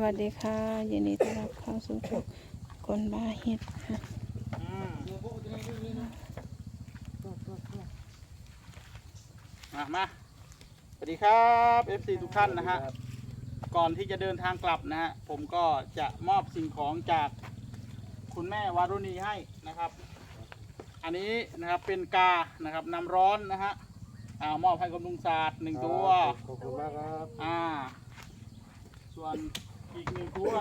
วัสดีค่ะยินดีต้อนรับเข้าสู่ช่องคนบาเฮ็ดค่ะอืมมามาสวัสดีครับ FC ทุกท่านนะฮะ ก่อนที่จะเดินทางกลับนะฮะ ผมก็จะมอบสิ่งของจากคุณแม่วารุณีให้นะครับ อันนี้นะครับเป็นกา นะครับน้ำร้อนนะฮะอ่ามอบให้กับลุงศาสตร์หนึ่งตัว ขอบคุณมากครับ อ่า ส่วน อีกหนึ่งตัว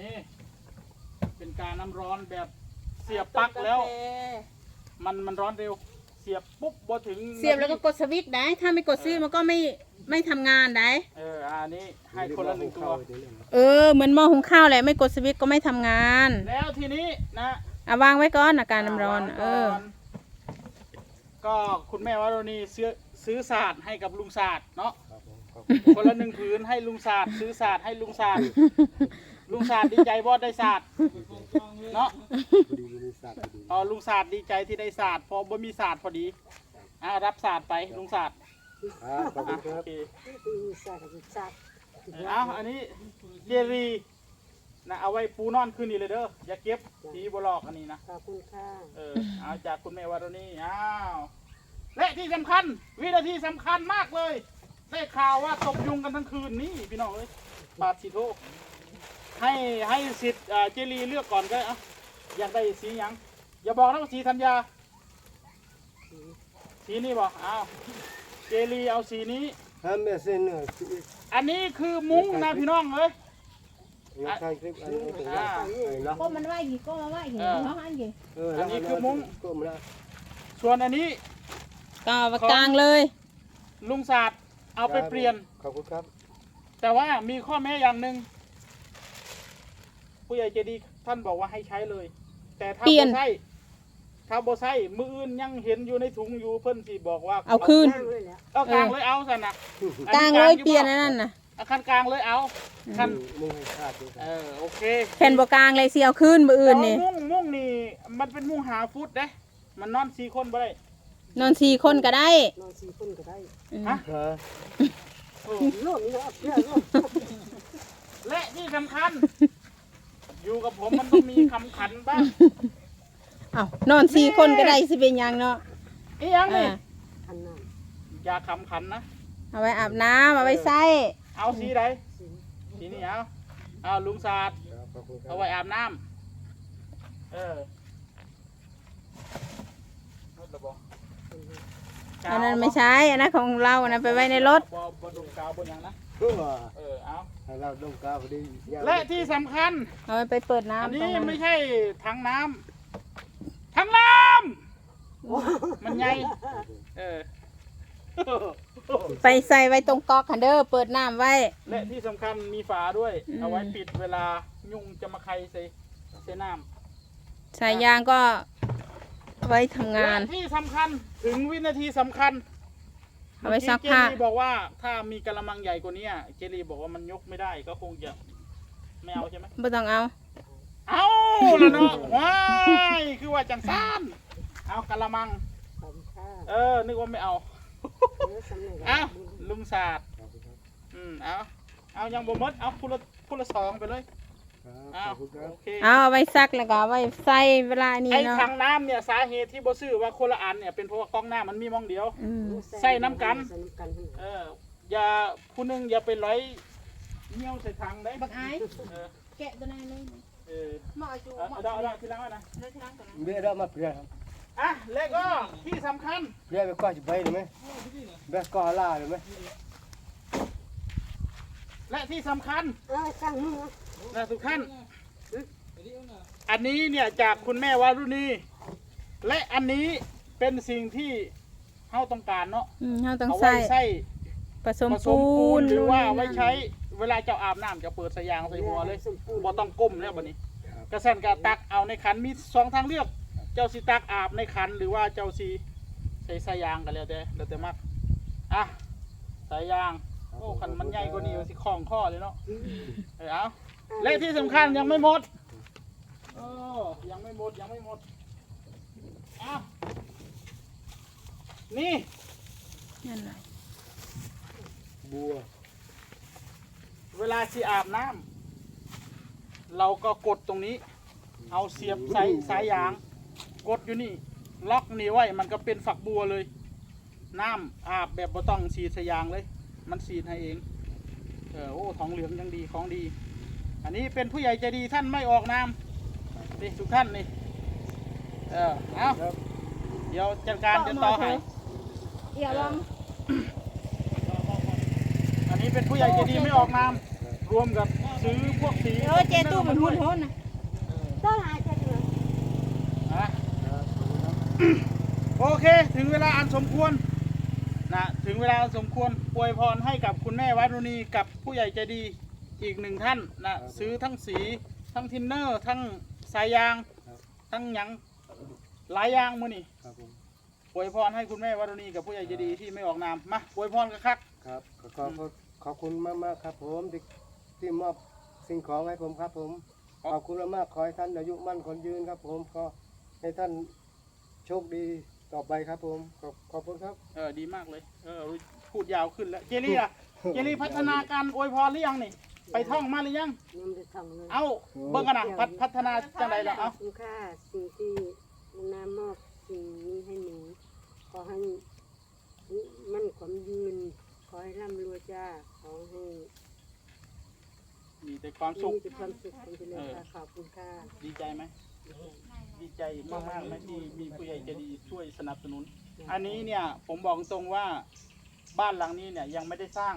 นี่ เป็นการน้ำร้อนแบบเสียบปลั๊กแล้ว มันมันร้อนเร็ว เสียบปุ๊บบ่ถึงเสียบแล้วก็กดสวิตช์ได้ ถ้าไม่กดสวิตช์มันก็ไม่ไม่ทำงานได้ เอออันนี้ให้คนละหนึ่งตัว เออ เหมือนหม้อหุงข้าวแหละ ไม่กดสวิตช์ก็ไม่ทำงานแล้วทีนี้นะอะวางไว้ก่อนอาการน้ำร้อนวางเอก่อนก็คุณแม่วารณีซื้อซื้อศาสตร์ให้กับลุงศาสตร์เนาะ ครับผมขอบคุณคนละหนึ่งผืนให้ลุงศาสตร์ซื้อศาสตร์ให้ลุงศาสตร์ลุงศาสตร์ดีใจบอดได้ศาสตร์เนาะดีบริษัทดีอ๋อลุงศาสตร์ดีใจที่ได้ศาสตร์เพอบ่มีศาสตร์พอดีอ่ารับศาสตร์ไปลุงศาสตร์ครับขอบคุอะณครัโอบเคศาสตร์ศาสตร์เอาอันนี้เจรีนะเอาไว้ปูนอนคืนนี้เลยเด้ออย่าเก็บสีบลอกอันนี้นะขอบคุณค่ะเออเอาจากคุณแม่วารณีอ้าวและที่สำคัญ วินาทีสำคัญมากเลย ได้ข่าวว่าตกยุงกันทั้งคืนนี่พี่น้องเอ้ยปาดสีโทให้ให้สิทธิ์อ่าเจรีเลือกก่อนก็ได้เอาอยากได้สีหยังอย่าบอกนะว่าสีธัญญาสีนี้บอกอ้าวเจรีเอาสีนี้ห้ามแม่เส้นเนี่ยอันนี้คือมุ้งนะพี่น้องเอ้ยอยากถ่ายคลิปอันนี้ตรงนี้เนาะก็มันว่ากี่ก็มาว่ากี่เออเนาะอันกี่เอออันนี้คือมุ้งก็มาแล้วส่วนอันนี้ก็เอามากลางเลยลุงศาสตร์ เอาไปเปลี่ยน ขอบคุณครับ แต่ว่ามีข้อแม้อย่างหนึ่งผู้ใหญ่ใจดีท่านบอกว่าให้ใช้เลย แต่ถ้าเปลี่ยน บ่ใช่ถ้าบ่ใช่มืออื่นยังเห็นอยู่ในถุงอยู่เพิ่นสิบอกว่าเอาคืนตั้งเลยแล้วเอากลางเลยเอาสันนะกลางเลยเปลี่ยนอันนั้นน่ะเอาคันกลางเลยเอาคันมึงให้ขาดด้วยเออโอเคแผ่นบกลางเลยเสียวขึ้นมืออื่นนี่แล้วมุ้งมุ้งนี่มันเป็นมุ้งหาฟุตเด้ มันนอนสี่คนบ่ได้ นอนสี่คนก็ได้นอนสี่คนก็ได้อืมฮะฮะโอ้โน่นนี่เนาะเพื่อนเนาะและที่สำคัญ อยู่กับผมมันต้องมีคำขันบ้างเอ้านอนสี่คนก็ได้สิเป็นหยังเนาะอีหยังนี่อ่าอันนั้นอย่าคำขันนะ เอาไว้อาบน้ำเอาไว้ใส่เอาสีใดสีนี้เอาเอาลุงศาสตร์ครับขอบคุณครัเอาบไว้อาบน้ำเออรถระบบ อันนั้นไม่ใช่อันนั้นของเราอันนั้นไปไว้ในรถ บ่บ่ดมกาวบ่หยังนะเพื่อเออ เอา ให้เราดมกาวพอดีและที่สำคัญ เอาไว้ไปเปิดอันน้ำตรนี้งนั้นไม่ใช่ถังน้ำถังน้ำมันใหญ่เออ ไปใส่ไว้ตรงก๊อกคันเดอร์เปิดน้ำไว้ และที่สำคัญมีฝาด้วย อืม เอาไว้ปิดเวลายุงจะมาใครใส่ใส่น้ำสายยางก็ เอาไว้ทำงาน และที่สำคัญถึงวินาทีสำคัญเอาไว้ซักผ้า เมื่อเจลีบอกว่าถ้ามีกระมังใหญ่กว่านี้เจลีบอกว่ามันยกไม่ได้ก็คงจะไม่เอาใช่ไหมไม่ต้องเอา เอาแล้วเนาะว้ายคือว่าจังซ่านเอากระมังขอบคุณค่ะเออ นึกว่าไม่เอา เนื้อสำเร็จเอาลุงศาสตร์ขอบคุณครับอืมเอาเอายังบ่หมดเอาพูละพูละสองไปเลยครัเอาบขอบคุณครับโอเคเอาเอาไว้ซักแล้วก็เอาไว้ใส่เวลานี้ไอ้เนาะถังน้ำเนี่ยสาเหตุที่บ่ซื้อว่าคนละอันเนี่ยเป็นเพราะว่ากล้องหน้ามันมีมองเดียว อืมใส่น้ำกัน ใส่น้ำกันเอออย่าผู้หนึงอย่าไปร้อยเงี้ยวใส่ถังได้บักอายเออแกะตัวไหนเลยเออหม้อจูเอาเอาเอาเอาทีหลังเอานะเลยที่ร้านก่อนนะเบี้ยเรามาเปลี่ยนครับอะแล้วก็ที่สำคัญเปลี่ยนไปก้อนจะไปหรือไหมแบบก้อนล่าหรือไหมและที่สำคัญเออสร้างมือ นะทุกท่าน อันนี้เนี่ยจากคุณแม่วารุณี และอันนี้เป็นสิ่งที่เฮาต้องการเนาะอืมเราต้องเอาใส่ไว้ใส่ผสมผสปูมปูนนหรือว่าไว้นู่นใช้เวลาเจ้าอาบน้ำจะเปิดสายยางใส่หัวเลยสมปูนบ่ต้องก้มแล้วบัดนี้กระสันกระตักเอาในขันมีสองทางเลือก เจ้าสิตักอาบในขันหรือว่าเจ้าสิใส่สายยางกันแล้วแต่แล้วแต่มักอะสายยางโอ้ขันมันใหญ่กว่านี้มันสิคล้องข้อเลยเนาะเออเอา และที่สำคัญยังไม่หมดเออยังไม่หมดยังไม่หมดอะนี่นั่นแหละบัว เววลาที่อาบน้ำเราก็กดตรงนี้ เอาเสียบใส่สายยาง กดอยู่นี่ ล็อกนี่ไว้ มันก็เป็นฝักบัวเลย น้ำอาบแบบบ่ต้องสีดสายยางเลย มันสีดให้เอง เออโอ้ทองเหลืองยังดีของดี อันนี้เป็นผู้ใหญ่ใจดีท่านไม่ออกนามนี่ทุกท่านนี่เออเอาครับเดี๋ยวจัดการจะต่อให้เดี๋ยวลองอันนี้เป็นผู้ใหญ่ใจดีไม่ออกนามรวมกับซื้อพวกสีเออเจตู้มันหุ่นหุ่นนะต้นหายใจเหลืออะครับขอบคุณครับโอเค ถึงเวลาอันสมควรนะถึงเวลาอันสมควรอวยพรให้กับคุณแม่วัดรุณีกับผู้ใหญ่ใจดี อีกหนึ่งท่านนะซื้อทั้งสีทั้งทินเนอร์ ทั้งสายยางทั้งหยังหลายอย่างมือนี่ครับผมอวยพรให้คุณแม่วัดรุณีกับผู้ใหญ่ใจดีที่ไม่ออกนามมาอวยพรกันครับ ครับขอขอบคุณขอบคุณมากมากๆครับผมที่ที่มอบสิ่งของให้ผมครับ ผมครับ ขอบคุณมากๆขอให้ท่านอายุมั่นคนยืนครับ ผมขอให้ท่านโชคดีต่อไปครับผมขอบขอบคุณครับ เออดีมากเลยเออพูดยาวขึ้นแล้วเจลี่ล่ะเจลี่พัฒนาการอวยพรหรือยังนี่ ไปท่องมาหรือยัง ยังไม่ได้ทำเลยเอาเบิ่งกันนะพัฒพัฒนาจังไรล่ะขอเอาบคุณค่ะสิ่งที่นามอบสิ่งนี้ให้หนูขอให้มันความยืน ขอให้ร่ำรวยจ้า ขอให้มีแต่ความสุข มีแต่ความสุขความเจริญค่ะขอบคุณค่ะดีใจไหม ดีใจมากๆไหมที่มีผู้ใหญ่ใจดีช่วยสนับสนุน อันนี้เนี่ยผมบอกตรงว่าบ้านหลังนี้เนี่ยยังไม่ได้สร้าง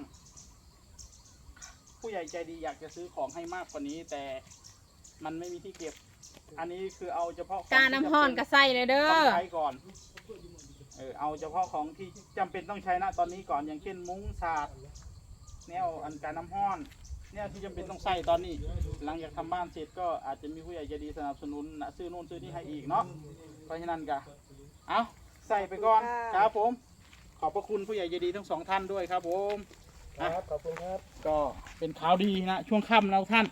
ผู้ใหญ่ใจดีอยากจะซื้อของให้มากกว่านี้แต่มันไม่มีที่เก็บ อันนี้คือเอาเฉพาะของการน้ำห้อนก็ใส่เลยเด้อ ต้องใช้ก่อน เออเอาเฉพาะของที่จำเป็นต้องใช้นะตอนนี้ก่อนอย่างเช่นมุ้งสาดแนวอันการน้ำห้อน เนี่ยที่จำเป็นต้องใส่ตอนนี้ หลังจากทำบ้านเสร็จก็อาจจะมีผู้ใหญ่ใจดีสนับสนุนนะซื้อนู่นซื้อนี่ให้อีกเนาะเพราะฉะนั้นก็เอาใส่ไปก่อนครับผม ขอบพระคุณผู้ใหญ่ใจดีทั้งสองท่านด้วยครับผม ครับขอบคุณครับ ก็เป็นข่าวดีนะ ช่วงค่ำแล้วท่าน